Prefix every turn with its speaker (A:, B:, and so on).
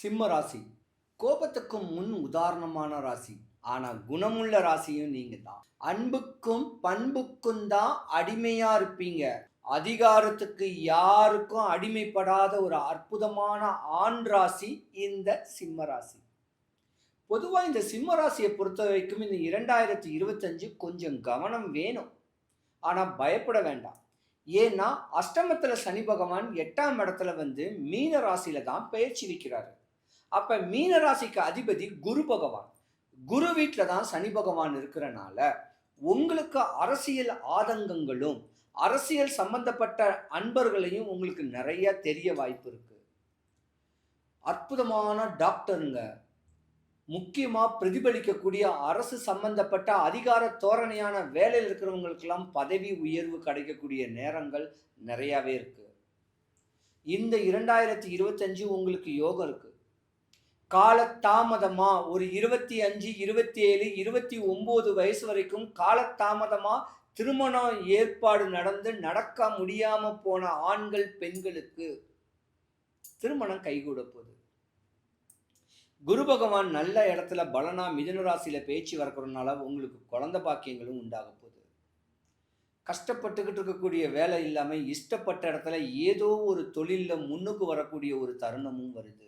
A: சிம்ம ராசி. கோபத்துக்கும் முன் உதாரணமான ராசி. ஆனா குணமுள்ள ராசியும் நீங்க தான் அன்புக்கும் பண்புக்கும் தான் அடிமையா இருப்பீங்க. அதிகாரத்துக்கு யாருக்கும் அடிமைப்படாத ஒரு அற்புதமான ஆண் ராசி இந்த சிம்ம ராசி. பொதுவாக இந்த சிம்ம ராசியை பொறுத்த வரைக்கும் இந்த இரண்டாயிரத்தி இருபத்தஞ்சு கொஞ்சம் கவனம் வேணும். ஆனால் பயப்பட வேண்டாம். ஏன்னா அஷ்டமத்தில் சனி பகவான் எட்டாம் இடத்துல வந்து மீன ராசியில தான் பயிற்சி வைக்கிறாரு. அப்போ மீனராசிக்கு அதிபதி குரு பகவான். குரு வீட்டில் தான் சனி பகவான் இருக்கிறனால உங்களுக்கு அரசியல் ஆதங்கங்களும் அரசியல் சம்பந்தப்பட்ட அன்பர்களையும் உங்களுக்கு நிறைய தெரிய வாய்ப்பு இருக்கு. அற்புதமான டாக்டருங்க. முக்கியமாக பிரதிபலிக்கக்கூடிய அரசு சம்பந்தப்பட்ட அதிகார தோரணையான வேலையில் இருக்கிறவங்களுக்கெல்லாம் பதவி உயர்வு கிடைக்கக்கூடிய நேரங்கள் நிறையாவே இருக்கு. இந்த இரண்டாயிரத்தி இருபத்தஞ்சு உங்களுக்கு யோகம் இருக்குது காலத்தாமதமா ஒரு இருபத்தி அஞ்சு இருபத்தி ஏழு இருபத்தி ஒம்பது வயசு வரைக்கும் காலத்தாமதமா திருமணம் ஏற்பாடு நடந்து நடக்க முடியாம போன ஆண்கள் பெண்களுக்கு திருமணம் கைகூட போகுது. குரு பகவான் நல்ல இடத்துல பலனா மிதுன ராசியில பேச்சு வரக்கிறதுனால உங்களுக்கு குழந்தை பாக்கியங்களும் உண்டாக போகுது. கஷ்டப்பட்டுக்கிட்டு இருக்கக்கூடிய வேலை இல்லாமல் இஷ்டப்பட்ட இடத்துல ஏதோ ஒரு தொழிலில் முன்னுக்கு வரக்கூடிய ஒரு தருணமும் வருது.